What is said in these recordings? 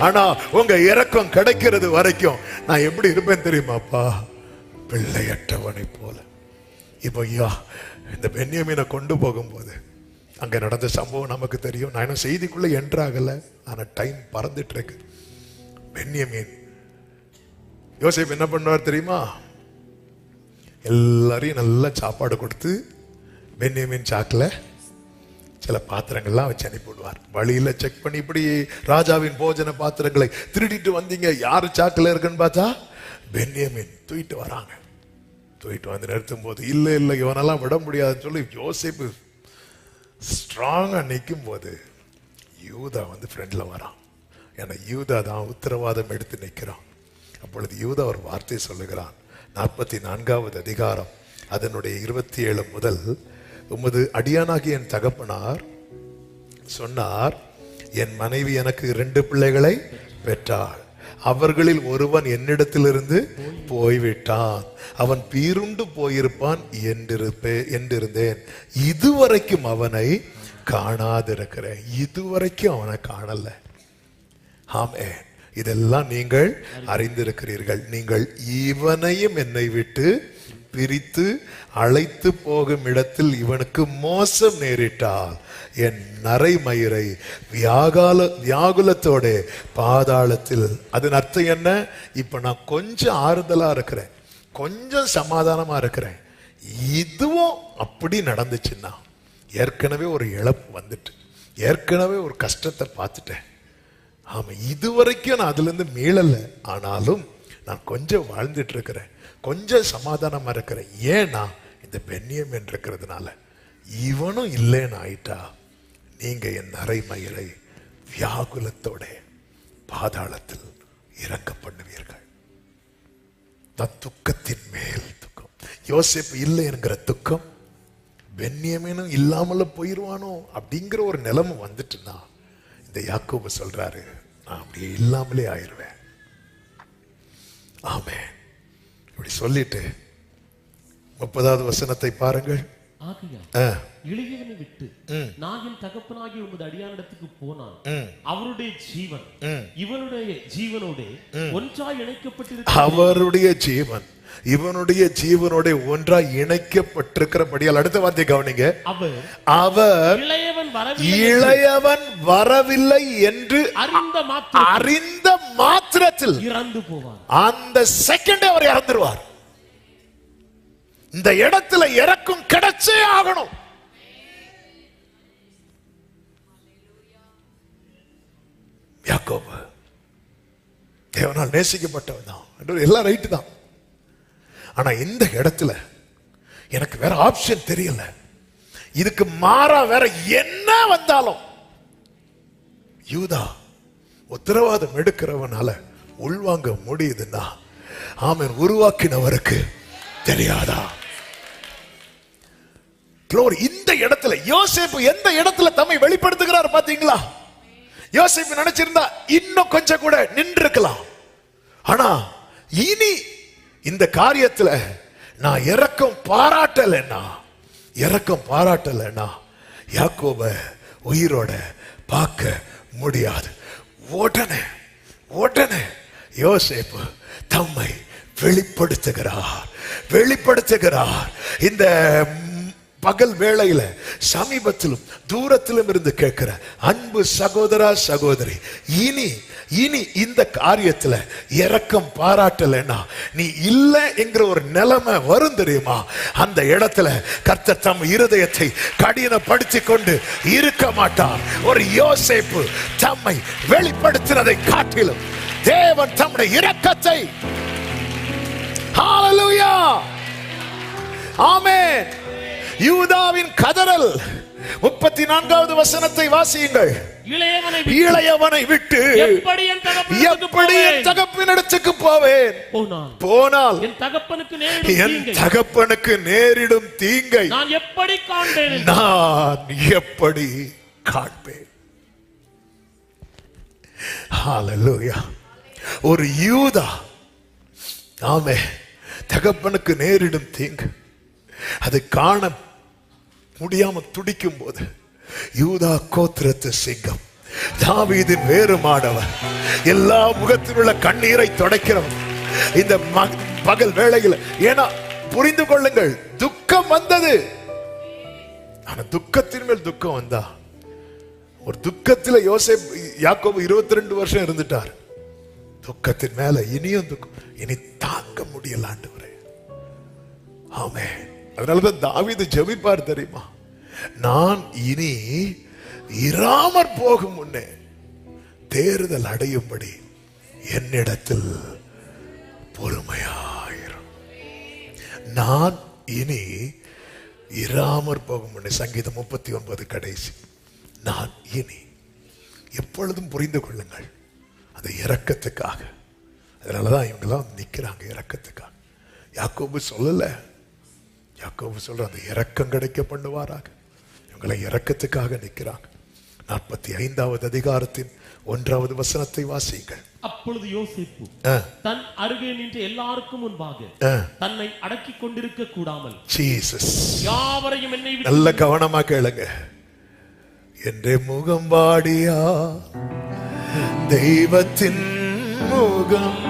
ஆனா உங்க இறக்கம் கிடைக்கிறது வரைக்கும் நான் எப்படி இருப்பேன் தெரியுமாப்பா? பிள்ளையற்றவனை போல. இப்போ ஐயா இந்த பெண்ணியமீனை கொண்டு போகும்போது அங்கே நடந்த சம்பவம் நமக்கு தெரியும். நான் இன்னும் செய்திக்குள்ளே என்ட்ராகலை ஆனால் டைம் பறந்துட்டு இருக்கு பெண்ணியமீன் யோசிப் என்ன பண்ணுவார் தெரியுமா? எல்லாரையும் நல்லா சாப்பாடு கொடுத்து பெண்ணியமீன் சாக்கில் சில பாத்திரங்கள்லாம் வச்சு அனுப்பிவிடுவார் வழியில செக் பண்ணி இப்படி ராஜாவின் போஜன பாத்திரங்களை திருடிட்டு வந்தீங்க. யார் சாக்கில் இருக்குன்னு பார்த்தா? பென்யமின். தூக்கிட்டு வராங்க. தூக்கிட்டு வந்து நிறுத்தும் போது இல்லை இல்லை இவனெல்லாம் விட முடியாதுன்னு சொல்லி யோசிப்பு. ஸ்ட்ராங்காக நிற்கும் போது யூதா வந்து ஃப்ரெண்டில் வரான். ஏன்னா யூதா தான் உத்தரவாதம் எடுத்து நிற்கிறான் அப்பொழுது யூதா ஒரு வார்த்தை சொல்லுகிறான். நாற்பத்தி நான்காவது அதிகாரம் அதனுடைய இருபத்தி ஏழு முதல் உமது அடியானாகிய என் தகப்பனார் சொன்னார் என் மனைவி எனக்கு இரண்டு பிள்ளைகளை பெற்றாள். அவர்களில் ஒருவன் என்னிடத்திலிருந்து போய்விட்டான். அவன் பீருண்டு போயிருப்பான் என்றிருப்பே என்றிருந்தேன். இதுவரைக்கும் அவனை காணாதிருக்கிறேன். இதுவரைக்கும் அவனை காணல. ஆமே இதெல்லாம் நீங்கள் அறிந்திருக்கிறீர்கள். நீங்கள் இவனையும் என்னை விட்டு பிரித்து அழைத்து போகும் இடத்தில் இவனுக்கு மோசம் நேரிட்டால் என் நரைமயிரை வியாகால வியாகுலத்தோட பாதாளத்தில். அதன் அர்த்தம் என்ன? இப்போ நான் கொஞ்சம் ஆறுதலா இருக்கிறேன். கொஞ்சம் சமாதானமா இருக்கிறேன். இதுவும் அப்படி நடந்துச்சுன்னா ஏற்கனவே ஒரு இழப்பு வந்துட்டு ஏற்கனவே ஒரு கஷ்டத்தை பார்த்துட்டேன். ஆமாம் இதுவரைக்கும் நான் அதுலேருந்து மீளலை. ஆனாலும் நான் கொஞ்சம் வாழ்ந்துட்டு இருக்கிறேன். கொஞ்சம் சமாதானமா இருக்கிறேன் ஏன்னா இந்த பெண்ணியம் இருக்கிறதுனால இவனும் இல்லைன்னு ஆயிட்டா நீங்க என் நரைமயிரை வியாகுலத்தோட பாதாளத்தில் இறக்க பண்ணுவீர்கள். நான் துக்கத்தின் மேல் துக்கம். யோசிப்பு இல்லை என்கிற துக்கம் பெண்ணியமேனும் இல்லாமல போயிருவானோ அப்படிங்கிற ஒரு நிலைமை வந்துட்டுன்னா இந்த யாக்கோபு சொல்றாரு நான் அப்படியே இல்லாமலே ஆயிடுவேன் ஆமே இப்படி சொல்லிட்டு முப்பதாவது வசனத்தை பாருங்கள். இளையவனை விட்டு நான் என் தகப்பனாகிய உமது அடியானிடத்துக்கு போனான். அவருடைய ஜீவன். இவனுடைய ஜீவனோட ஒன்றாய் இணைக்கப்பட்டிருக்க அவருடைய ஜீவன். இவனுடைய ஜீவனோட ஒன்றா இணைக்கப்பட்டிருக்கிறபடியால் அடுத்த வார்த்தை கவனிங்க. அவர் இளையவன் வரவில்லை என்று அறிந்த மாத்திரத்தில் இறந்து போவார். அந்த செகண்ட் அவர் இறந்துருவார். இந்த இடத்துல இறக்கும் கிடைச்சே ஆகணும். யாக்கோபு தேவனால் நேசிக்கப்பட்டவன் தான். எல்லாம் ரைட்டு தான். ஆனா இந்த இடத்துல எனக்கு வேற ஆப்ஷன் தெரியல. இதுக்கு மாறா வேற என்ன வந்தாலும் யூதா உத்தரவாதம் எடுக்கிறவனால உள்வாங்க முடியுதுன்னா ஆமன் உருவாக்கினவருக்கு தெரியாதா? இந்த இடத்துல யோசேப்பு எந்த இடத்துல தம்மை வெளிப்படுத்துகிறார் பாத்தீங்களா? யோசேப்பு நினைச்சிருந்தா இன்னும் கொஞ்சம் கூட நின்றுக்கலாம் ஆனா இனி இந்த காரியத்துல நான் இறக்கம் பாராட்டலைன்னா இறக்கம் பாராட்டலைன்னா யாக்கோப உயிரோட பார்க்க முடியாது. உடனே உடனே யோசேப்பு தம்மை வெளிப்படுத்துகிறார். வெளிப்படுத்துகிறார். இந்த பகல் வேளையில சமீபத்திலும் தூரத்திலும் இருந்து கேட்கிற அன்பு சகோதரா சகோதரி இனி இனி இந்த காரியத்துல இறக்கம் பாராட்டலைன்னா நீ இல்லை என்கிற ஒரு நிலைமை வரும் தெரியுமா? அந்த இடத்துல கர்த்தர் தம் இருதயத்தை கடினப்படுத்தி கொண்டு இருக்க மாட்டார். ஒரு யோசேப்பு தம்மை வெளிப்படுத்தினதை காட்டிலும் தேவன் தம்முடைய இரக்கத்தை ஹalleluya ஆமென் யூதாவின் கதறல். முப்பத்தி நான்காவது வசனத்தை வாசியுங்கள். இளையவனை விட்டு எப்படி என்? தகப்பினிடத்துக்கு போவேன்? போனால். என் தகப்பனுக்கு நேரிடும் தீங்கை. நான் எப்படி காண்பேன்? நான் எப்படி காண்பேன்? ஒரு யூதா ஆமே தகப்பனுக்கு நேரிடும் தீங்கு. அதை காண முடியாம துடிக்கும் போது யூதா கோத்திரத்து சிங்கம் தாவீதின் வேறுமானவர் எல்லா முகத்தில் உள்ள கண்ணீரை துடைக்கிறவர் இந்த பகல் வேளையில் ஏன்னா புரிந்து கொள்ளுங்கள் துக்கம் வந்தது. ஆனா துக்கத்தின் மேல் துக்கம் வந்தா ஒரு துக்கத்துல யோசே யாக்கோபு இருபத்தி ரெண்டு வருஷம் இருந்துட்டார். துக்கத்தின் மேல இனியும் துக்கம் இனி தாங்க முடியலான்ட்டு ஆமே அதனாலதான் தாவிது ஜெபிப்பார் தெரியுமா? நான் இனி இராமற் போகும் முன்னே தேர்தல் அடையும்படி என்னிடத்தில் பொறுமையாயிரும். நான் இனி இராமற் போகும் முன்னே சங்கீதம் முப்பத்தி ஒன்பது கடைசி நான் இனி எப்பொழுதும் புரிந்து கொள்ளுங்கள் அந்த இறக்கத்துக்காக அதனாலதான் இவங்கெல்லாம் நிற்கிறாங்க இறக்கத்துக்காக யாக்கோபு சொல்லலை யாக்கோபு சொல்ற அந்த இரக்கம் கிடைக்க பண்ணுவாராக. இவங்களை இரக்கத்துக்காக நிக்கிறாங்க நாற்பத்தி ஐந்தாவது அதிகாரத்தின் ஒன்றாவது வசனத்தை வாசியுங்கள் அப்பொழுது யோசேப்பு தன் அருகே நின்ற எல்லாருக்கும் முன்பாக தன்னை அடக்கிக் கொண்டிருக்க கூடாமல். ஜீசஸ். யாவரையும் என்னை நல்ல கவனமா கேளுங்க. என்ற முகம் வாடியா தெய்வத்தின் முகம்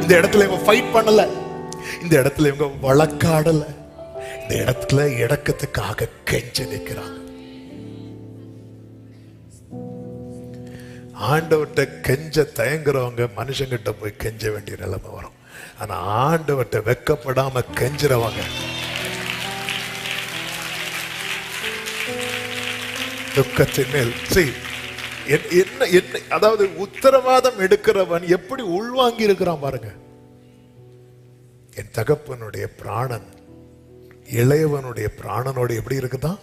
இந்த இடத்துல இவங்க ஃபைட் பண்ணல. இந்த இடத்துல இவங்க வழக்காடல. இந்த இடத்துல இடக்கத்துக்காக கெஞ்ச நிற்கிறாங்க. ஆண்டவர்கிட்ட கெஞ்ச தயங்குறவங்க மனுஷங்கிட்ட போய் கெஞ்ச வேண்டிய நிலைமை வரும். ஆனா ஆண்டவர்கிட்ட வெக்கப்படாம கெஞ்சுறவங்க. துக்கத்தின் மேல். என்- என்ன என்ன அதாவது உத்தரவாதம் எடுக்கிறவன் எப்படி உள்வாங்கி இருக்கிறான் பாருங்க. என் தகப்பனுடைய பிராணன் இளையவனுடைய பிராணனோடு எப்படி இருக்குதான்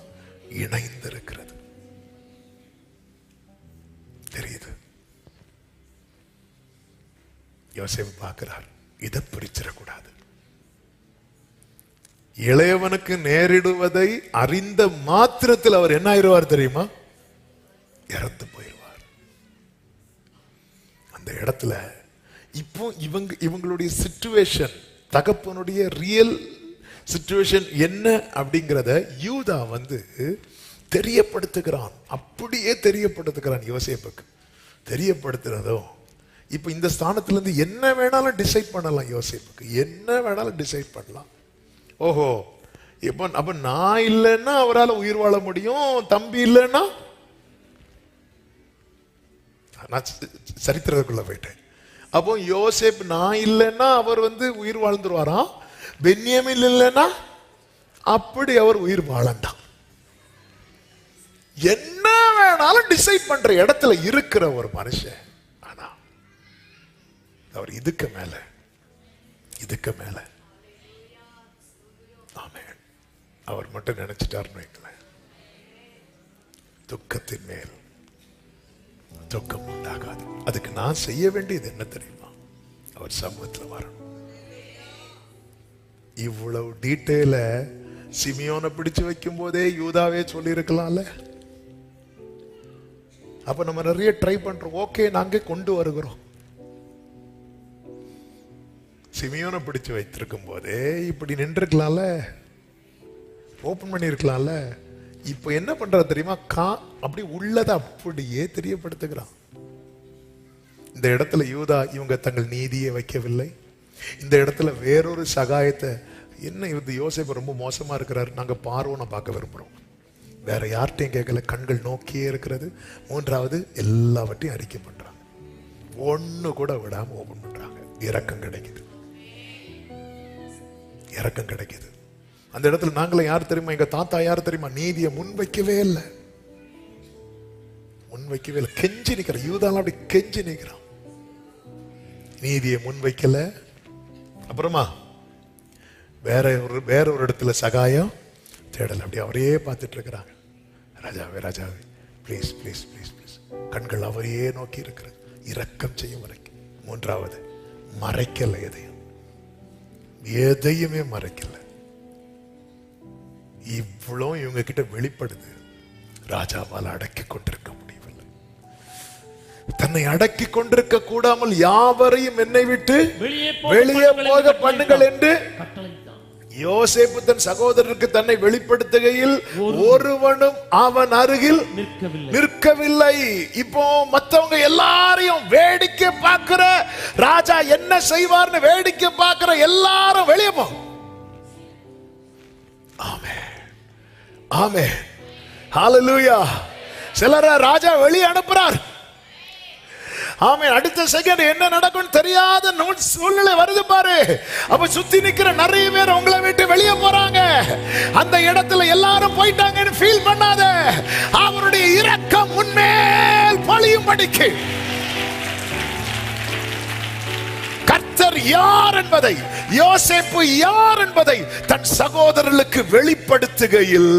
இணைந்து இருக்கிறது தெரியுது? யோசிப்பு பார்க்கிறார் இதை பிரிச்சிடக்கூடாது. இளையவனுக்கு நேரிடுவதை அறிந்த மாத்திரத்தில் அவர் என்ன ஆயிடுவார் தெரியுமா? இறந்து போயிடுவார். அந்த இடத்துல இப்போ இவங்க இவங்களுடைய சிச்சுவேஷன் தகப்பனுடைய ரியல் சுச்சுவேஷன் என்ன அப்படிங்கிறத யூதா வந்து தெரியப்படுத்துகிறான். அப்படியே தெரியப்படுத்துகிறான் யோசேப்புக்கு. தெரியப்படுத்துகிறதும் இப்போ இந்த ஸ்தானத்துலேருந்து என்ன வேணாலும் டிசைட் பண்ணலாம் யோசேப்புக்கு. என்ன வேணாலும் டிசைட் பண்ணலாம். ஓஹோ இப்போ அப்போ நான் இல்லைன்னா அவரால் உயிர் வாழ முடியும் தம்பி இல்லைன்னா? நான் சரித்திரத்துக்குள்ளே போயிட்டேன். அப்போ யோசேப் நான் இல்லைன்னா அவர் வந்து உயிர் வாழ்ந்துருவாராம் பென்யமின் இல்லைன்னா? அப்படி அவர் உயிர் வாழண்டாம் என்ன வேணாலும் டிசைட் பண்ற இடத்துல இருக்கிற ஒரு மனுஷன். ஆனா அவர் இதுக்கு மேல இதுக்கு மேல. ஆமென். அவர் மட்டும் நினைச்சிட்டாருன்னு வைக்கல துக்கத்தின் மேல். துக்கம் உண்டாகாது அதுக்கு நான் செய்ய வேண்டியது என்ன தெரியுமா? அவர் சமூகத்தில் வரணும். இவ்வளவு டீட்டெயில சிமியோனை பிடிச்சு வைக்கும் போதே யூதாவே சொல்லியிருக்கலாம்ல? அப்ப நம்ம நிறைய ட்ரை பண்றோம். ஓகே நாங்க கொண்டு வருகிறோம். சிமியோனை பிடிச்சு வைத்திருக்கும் போதே இப்படி நின்றுருக்கலாம்ல ஓபன் பண்ணியிருக்கலாம்ல? இப்போ என்ன பண்ணுறது தெரியுமா? கா அப்படி உள்ளதை அப்படியே தெரியப்படுத்துகிறான். இந்த இடத்துல யூதா இவங்க தங்கள் நீதியை வைக்கவில்லை. இந்த இடத்துல வேறொரு சகாயத்தை என்ன இது யோசிப்பு ரொம்ப மோசமாக இருக்கிறாரு? நாங்கள் பார்வோனை பார்க்க விரும்புகிறோம் வேற யார்கிட்டையும் கேட்கல. கண்கள் நோக்கியே இருக்கிறது. மூன்றாவது எல்லாவற்றையும் அறிக்கை பண்ணுறாங்க ஒன்று கூட விடாமல் ஓபன் பண்ணுறாங்க இறக்கம் கிடைக்குது. இறக்கம் கிடைக்குது. அந்த இடத்துல நாங்களும் யார் தெரியுமா? எங்க தாத்தா யார் தெரியுமா? நீதியை முன்வைக்கவே இல்லை. முன்வைக்கவே இல்லை. கெஞ்சி நிற்கிற யூதாலாம் அப்படி கெஞ்சி நிற்கிறான். நீதியை முன்வைக்கல அப்புறமா வேற ஒரு வேற ஒரு இடத்துல சகாயம் தேடல். அப்படி அவரையே பார்த்துட்டு இருக்கிறாங்க. ராஜாவே ராஜாவே ப்ளீஸ் ப்ளீஸ் ப்ளீஸ் ப்ளீஸ் கண்கள் அவரையே நோக்கி இருக்கிறது. இரக்கம் செய்யும் வரைக்கும். மூன்றாவது மறைக்கலை எதையும். எதையுமே மறைக்கலை. இவ்வளோ இவங்க கிட்ட வெளிப்படுது. ராஜாவால் அடக்கி கொண்டிருக்க முடியவில்லை. தன்னை அடக்கி கொண்டிருக்க கூடாமல் யாவரையும் என்னை விட்டு வெளியே போக பண்ணுங்கள் என்று யோசேப்பு தன் சகோதரருக்கு தன்னை வெளிப்படுத்துகையில் ஒருவனும் அவன் அருகில் நிற்கவில்லை. நிற்கவில்லை. இப்போ மத்தவங்க எல்லாரையும் வேடிக்கை பார்க்கிற ராஜா என்ன செய்வார்னு வேடிக்கை பார்க்கிற எல்லாரும் வெளியே போ. ஆமே ஆமே ஹalleluya சிலரை ராஜா வெளியே அனுப்புறார். ஆமே அடுத்த செகண்ட் என்ன நடக்கும் தெரியாத நூ- சூழ்நிலை வருது பாரு. அப்ப சுத்தி நிக்கிற நிறைய பேர் உங்களை விட்டு வெளியே போறாங்க. அந்த இடத்துல எல்லாரும் போயிட்டாங்கன்னு ஃபீல் பண்ணாத. அவருடைய இரக்கம் உண்மையில் பழியும் படிக்கு. கர்த்தர் யார் என்பதை யோசேப்பு யார் என்பதை தன் சகோதரர்களுக்கு வெளிப்படுத்துகையில்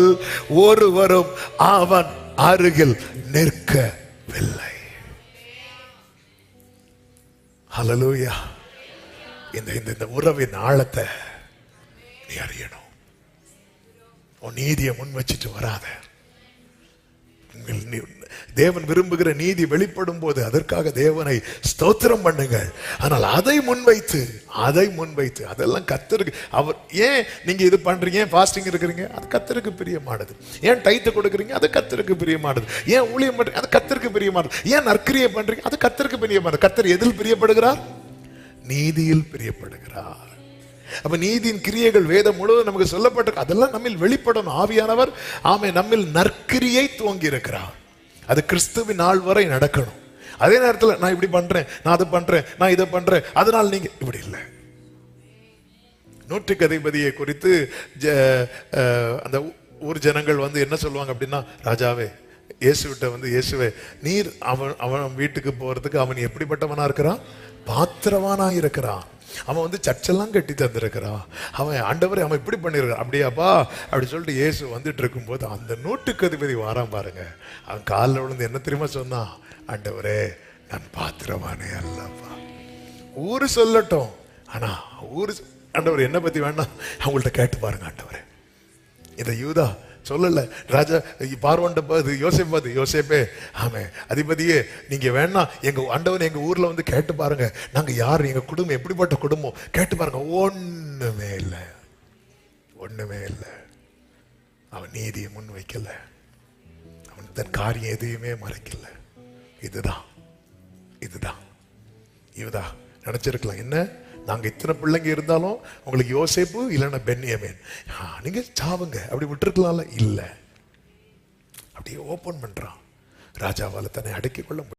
ஒருவரும் அவன் அருகில் நிற்கவில்லை. ஹலலூயா இந்த இந்த இந்த உறவின் ஆழத்தை நீ அறியணும். உன் நீதியை முன் வச்சுட்டு வராத. தேவன் விரும்புகிற நீதி வெளிப்படும் போது அதற்காக தேவனை ஸ்தோத்திரம் பண்ணுங்கள் ஆனால் அதை முன்வைத்து அதை முன்வைத்து அதெல்லாம் கத்தருக்கு அவர் ஏன் நீங்க இது பண்றீங்க? ஏன் ஃபாஸ்டிங் இருக்கிறீங்க? அது கத்தருக்கு பிரியமானது. ஏன் டைத்து கொடுக்குறீங்க? அது கத்தருக்கு பிரியமானது. ஏன் ஊழியம் பண்றீங்க? அது கத்தருக்கு பிரியமானது. ஏன் நற்கிரியை பண்றீங்க? அது கத்தருக்கு பிரியமானது. கத்தர் எதில் பிரியப்படுகிறார்? நீதியில் பிரியப்படுகிறார். அப்ப நீதியின் கிரியைகள் வேதம் முழுவதும் நமக்கு சொல்லப்பட்டிருக்கு அதெல்லாம் நம்மில் வெளிப்படணும். ஆவியானவர் ஆமை நம்மில் நற்கிரியை துவங்கி இருக்கிறார் அது கிறிஸ்துவின் நாள் வரை நடக்கணும். அதே நேரத்தில் நான் இப்படி பண்றேன் நான் அதை பண்றேன் நான் இதை பண்றேன் அதனால் நீங்க இப்படி இல்லை. நூற்றுக்கு அதிபதியை குறித்து ஜ- அஹ், அந்த ஊர் ஜனங்கள் வந்து என்ன சொல்லுவாங்க அப்படின்னா ராஜாவே இயேசுவிட்ட வந்து இயேசுவே நீர் அவன் அவன் வீட்டுக்கு போறதுக்கு அவன் எப்படிப்பட்டவனா இருக்கிறான்? பாத்திரவானா இருக்கிறான். அவன் வந்து சர்ச்செல்லாம் கட்டி தந்திருக்கிறான். அவன் ஆண்டவரே அவன் இப்படி பண்ணியிருக்கான் அப்படியாப்பா? அப்படி சொல்லிட்டு இயேசு வந்துட்டு இருக்கும்போது அந்த நூட்டுக்கு அதிபதி வாரான் பாருங்க. அவன் காலில் விழுந்து என்ன தெரியுமா சொன்னான்? ஆண்டவரே நான் பாத்திரமானே அல்லப்பா. ஊரு சொல்லட்டும். ஆனா ஊரு ஆண்டவர் என்ன பற்றி வேணா அவங்கள்ட்ட கேட்டு பாருங்க ஆண்டவரே. இந்த யூதா சொல்லல. ராஜா பார்வண்ட பாது யோசேப் பாது யோசேப்பே ஆமே. அதிபதியே நீங்க வேணா எங்க ஆண்டவன் எங்க ஊர்ல வந்து கேட்டு பாருங்க. நாங்க யார் எங்க குடும்பம் எப்படிப்பட்ட குடும்பம்? கேட்டு பாருங்க. ஒண்ணுமே இல்லை. ஒண்ணுமே இல்லை. அவன் நீதியை முன் வைக்கல. அவன் தன் காரியம் எதையுமே மறைக்கல. இதுதான். இதுதான். இவதா நினைச்சிருக்கலாம். என்ன? நாங்க இத்தனை பிள்ளைங்க இருந்தாலும் உங்களுக்கு யோசிப்பு இல்லைன்னா பென்னியமேன் நீங்கள் நீங்க சாவுங்க. அப்படி விட்டுருக்கலாம்ல? இல்ல. அப்படியே ஓப்பன் பண்றான். ராஜாவால தன்னை அடக்கிக் கொள்ள முடியும்